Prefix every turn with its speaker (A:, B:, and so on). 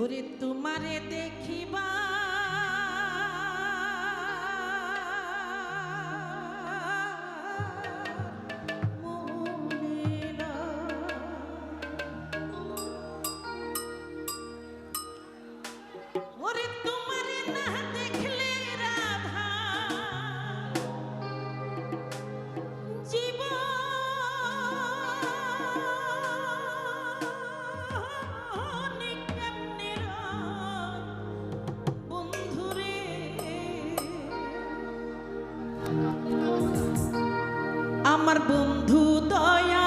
A: ওরে তোমারে দেখিবা। আমার বন্ধু দয়া